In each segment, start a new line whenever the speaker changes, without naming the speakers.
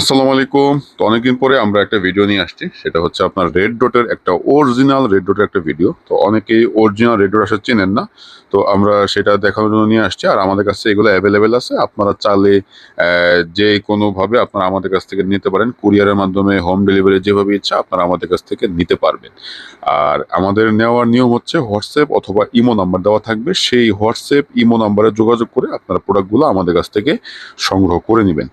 আসসালামু আলাইকুম। তো অনেকদিন পরে আমরা একটা ভিডিও নিয়ে আসছি। সেটা হচ্ছে আপনার রেড ডটের একটা অরিজিনাল রেড ডটের একটা ভিডিও তো অনেকেই অরিজিনাল রেড ডট আসলে চেনেন না। তো আমরা সেটা দেখানোর জন্য নিয়ে আসছি। আর আমাদের কাছে এগুলো অ্যাভেলেবেল আছে। আপনারা চালে যে কোনোভাবে আপনারা আমাদের কাছ থেকে নিতে পারেন, কুরিয়ারের মাধ্যমে হোম ডেলিভারি যেভাবে ইচ্ছা, আপনারা আমাদের কাছ থেকে নিতে পারবেন। আর আমাদের নেওয়ার নিয়ম হচ্ছে হোয়াটসঅ্যাপ অথবা ইমো নাম্বার দেওয়া থাকবে। সেই হোয়াটসঅ্যাপ, ইমো নাম্বারে যোগাযোগ করে আপনারা প্রোডাক্টগুলো আমাদের কাছ থেকে সংগ্রহ করে নেবেন।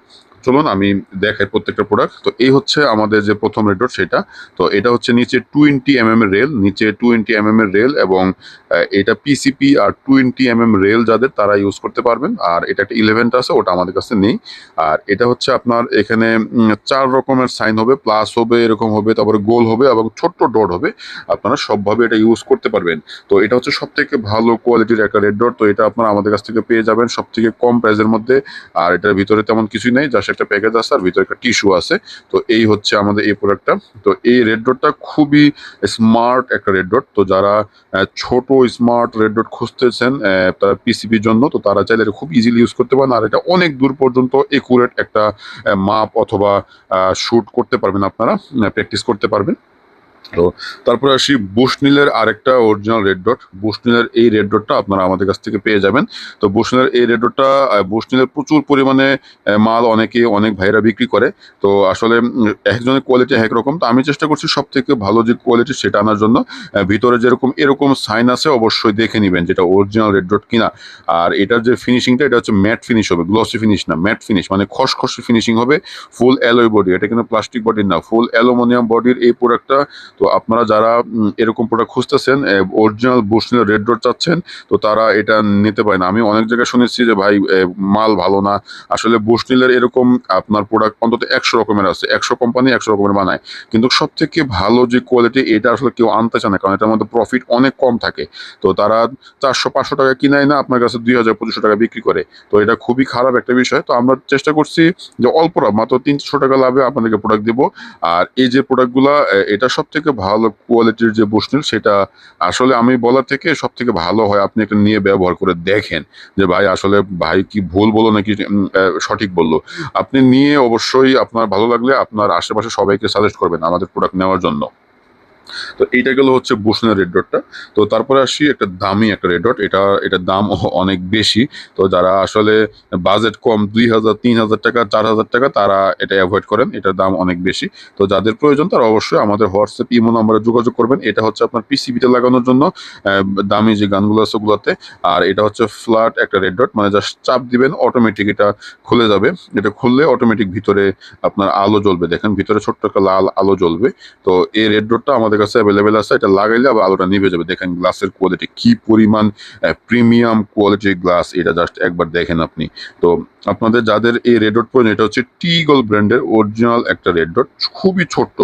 চলুন আমি দেখাই প্রত্যেকটা প্রোডাক্ট তো এই হচ্ছে আমাদের যে প্রথম রেড, সেটা। তো এটা হচ্ছে নিচে টোয়েন্টি এম এম রেল নিচে টোয়েন্টি এম এম রেল এবং এটা পিসিপি আর টোয়েন্টি এম এম রেল যাদের, তারা ইউজ করতে পারবেন। আর এটা একটা ইলেভেনটা আছে, ওটা আমাদের কাছে নেই। আর এটা হচ্ছে আপনার এখানে চার রকমের সাইন হবে প্লাস হবে, এরকম হবে, তারপরে গোল হবে এবং ছোট্ট ডট হবে। আপনারা সবভাবে এটা ইউজ করতে পারবেন। তো এটা হচ্ছে সব থেকে ভালো কোয়ালিটির একটা রেড ডট তো এটা আপনারা আমাদের কাছ থেকে পেয়ে যাবেন সব থেকে কম প্রাইসের মধ্যে। আর এটার ভিতরে তেমন কিছুই নেই জাস্ট একটা প্যাকেজ আছে আর ভিতরে একটা টিস্যু আছে। তো এই হচ্ছে আমাদের এই প্রোডাক্টটা তো এই রেড ডটটা খুবই স্মার্ট একটা রেড ডট তো যারা ছোট স্মার্ট রেড ডট খুঁজতেছেন তারা পিসিবির জন্য, তো তারা চাইলে এটা খুব ইজিলি ইউজ করতে পারেন। আর এটা অনেক দূর পর্যন্ত একুরেট একটা মাপ অথবা শ্যুট করতে পারবেন আপনারা প্র্যাকটিস করতে পারবেন। তো তারপরে আসি বুশনিলের আরেকটা অরিজিনাল রেড ডট বুশনিলের এই রেড ডটটা আপনারা আমাদের কাছ থেকে পেয়ে যাবেন। তো বুশনিলের এই রেড ডটটা বুশনিলের প্রচুর পরিমাণে মাল অনেকে অনেক ভাইরা বিক্রি করে। তো আসলে একজনের কোয়ালিটি এক রকম। তো আমি চেষ্টা করছি সব থেকে ভালো যে কোয়ালিটি সেটা আনার জন্য। ভিতরে যেরকম, এরকম সাইন আছে অবশ্যই দেখে নেবেন যেটা অরিজিনাল রেড ডট কিনা। আর এটার যে ফিনিশিংটা এটা হচ্ছে ম্যাট ফিনিশ হবে গ্লসি ফিনিশ না ম্যাট ফিনিশ মানে খসখসে ফিনিশিং হবে ফুল অ্যালোয় বডি এটা কিন্তু প্লাস্টিক বডির না ফুল অ্যালুমিনিয়াম বডির এই প্রোডাক্টটা তো আপনারা যারা এরকম প্রোডাক্ট খুঁজতেছেন অরিজিনাল বুশনিল রেড ডট চাচ্ছেন, তো তারা এটা নিতে পারেন। আমি অনেক জায়গায় শুনেছি যে, ভাই মাল ভালো না। আসলে বুশনিলের এরকম আপনার প্রোডাক্ট অন্তত একশো রকমের আছে। একশো কোম্পানি একশো রকমের বানায়। কিন্তু সব থেকে ভালো যে কোয়ালিটি এটা আসলে কেউ আনতে চায় না। কারণ এটার মধ্যে প্রফিট অনেক কম থাকে। তো তারা চারশো, পাঁচশো টাকা কিনায় না, আপনার কাছে দুই হাজার, পঁচিশশো টাকা বিক্রি করে। তো এটা খুবই খারাপ একটা বিষয়। তো আমরা চেষ্টা করছি যে অল্প, মাত্র তিনশো টাকা লাভে আপনাদেরকে প্রোডাক্ট দেবো। আর এই যে প্রোডাক্টগুলা এটা সব থেকে ভালো কোয়ালিটির যে বুশনিল সেটা আসলে আমি বলার থেকে সব থেকে ভালো হয় আপনি একটা নিয়ে ব্যবহার করে দেখেন যে ভাই আসলে ভাই কি ভুল বলো নাকি সঠিক বলল। আপনি নিয়ে অবশ্যই আপনার ভালো লাগলে আপনার আশেপাশে সবাইকে সাজেস্ট করবেন আমাদের প্রোডাক্ট নেওয়ার জন্য। তো এইটা গেল হচ্ছে বুশনের রেড ডটটা। তো তারপরে আসি একটা দামি একটা রেড ডট, এটা এটার দাম অনেক বেশি। তো যারা আসলে বাজেট কম, দুই হাজার, তিন হাজার টাকা, চার হাজার টাকা, তারা এটা অ্যাভয়েড করেন, এটার দাম অনেক বেশি। তো যাদের প্রয়োজন তারা অবশ্যই আমাদের হোয়াটসঅ্যাপ, ইমো নাম্বারে যোগাযোগ করবেন। এটা হচ্ছে আপনার পিসিবিতে লাগানোর জন্য দামি যে গানগুলো আছে ওগুলোতে। আর এটা হচ্ছে ফ্ল্যাট একটা রেড ডট মানে জাস্ট চাপ দিবেন অটোমেটিক এটা খুলে যাবে। এটা খুললে অটোমেটিক ভিতরে আপনার আলো জ্বলবে। দেখেন ভিতরে ছোট্ট একটা লাল আলো জ্বলবে। তো এই রেড ডটটা আমাদের কাছে অ্যাভেলেবেল আছে, এটা লাগাইলে আবার আলোটা নিভে যাবে। দেখেন গ্লাসের কোয়ালিটি কি পরিমাণ প্রিমিয়াম কোয়ালিটির গ্লাস এটা জাস্ট একবার দেখেন আপনি। তো আপনাদের যাদের এই রেড ডট প্রয়োজন এটা হচ্ছে টিগল ব্র্যান্ডের অরিজিনাল একটা রেড ডট খুবই ছোট্ট।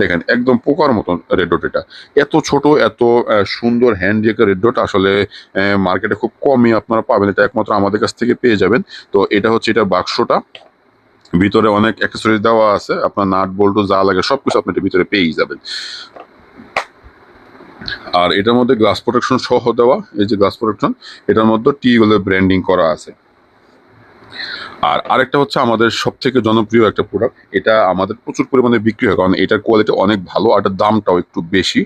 দেখেন একদম পোকার মতন রেড ডট এটা। এত ছোট, এত সুন্দর হ্যান্ডি একটা রেড ডট আসলে মার্কেটে খুব কমই আপনারা পাবেন। এটা একমাত্র আমাদের কাছ থেকে পেয়ে যাবেন। তো এটা হচ্ছে এটা বাক্সটা। ভিতরে অনেক অ্যাক্সেসরিজ দেওয়া আছে। আপনার নাট, বল্টু যা লাগে সবকিছু আপনি এটার ভিতরে পেয়েই যাবেন। আর এটার মধ্যে গ্লাস প্রোটেকশন সহ দেওয়া, এই যে গ্লাস প্রোটেকশন এটার মধ্যে টি ব্র্যান্ডিং করা আছে। আর আরেকটা হচ্ছে আমাদের সব থেকে জনপ্রিয় একটা প্রোডাক্ট এটা আমাদের প্রচুর পরিমাণে বিক্রি হয়, কারণ এটার কোয়ালিটি অনেক ভালো আর এটার দামটাও একটু বেশি।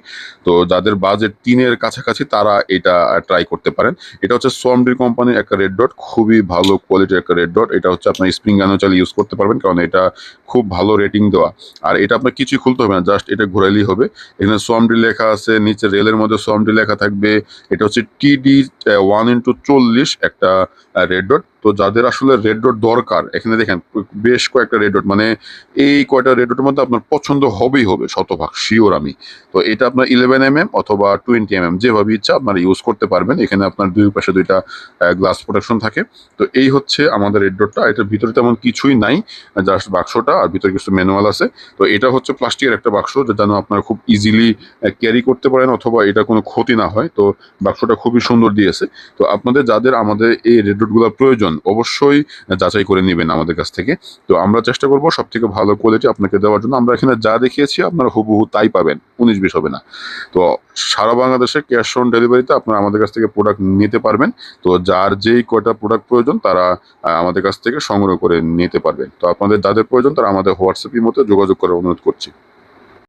তো যাদের বাজেট তিনের কাছাকাছি, তারা এটা ট্রাই করতে পারেন। এটা হচ্ছে সোয়ামডির কোম্পানির একটা রেড ডট খুবই ভালো কোয়ালিটির একটা রেড ডট এটা হচ্ছে আপনার স্প্রিং গানও চালিয়ে ইউজ করতে পারবেন, কারণ এটা খুব ভালো রেটিং দেওয়া। আর এটা আপনার কিছুই খুলতে হবে না জাস্ট এটা ঘোরাইলেই হবে। এখানে সোয়ামডি লেখা আছে নিচে রেলের মধ্যে সোয়ামডি লেখা থাকবে। এটা হচ্ছে টিডি ওয়ান ইন্টু চল্লিশ একটা রেড ডট তো যাদের আসলে রেড ডট দরকার। এখানে দেখেন, বেশ কয়েকটা রেড ডট মানে এই কয়টা রেড ডটের মধ্যে আপনার পছন্দ হবেই হবে, শতভাগ শিওর আমি। তো এটা আপনার ইলেভেন এম এম অথবা টোয়েন্টি এম এম যেভাবে ইচ্ছা আপনারা ইউজ করতে পারবেন। এখানে আপনার দুই পাশে দুইটা গ্লাস প্রোটেকশন থাকে। তো এই হচ্ছে আমাদের রেড ডটটা এটার ভিতরে তেমন কিছুই নাই জাস্ট বাক্সটা আর ভিতরে কিছু ম্যানুয়াল আছে। তো এটা হচ্ছে প্লাস্টিকের একটা বাক্স যেন আপনারা খুব ইজিলি ক্যারি করতে পারেন অথবা এটা কোনো ক্ষতি না হয়। তো বাক্সটা খুবই সুন্দর দিয়েছে। তো আপনাদের যাদের আমাদের এই রেড ডটগুলো প্রয়োজন, অবশ্যই যাচাই যাচাই করে নেবেন আমাদের কাছ থেকে। তো আমরা চেষ্টা করব সব থেকে ভালো কোয়ালিটি আপনাকে দেওয়ার জন্য। আমরা এখানে যা দেখিয়েছি আপনারা হুবহু তাই পাবেন, উনিশ বিশ হবে না। তো সারা বাংলাদেশে ক্যাশ অন ডেলিভারিতে আপনারা আমাদের কাছ থেকে প্রোডাক্ট নিতে পারবেন। তো যার যেই কয়টা প্রোডাক্ট প্রয়োজন তারা আমাদের কাছ থেকে সংগ্রহ করে নিতে পারবেন। তো আপনাদের যাদের প্রয়োজন তারা আমাদের হোয়াটসঅ্যাপের মতো যোগাযোগ করার অনুরোধ করছি।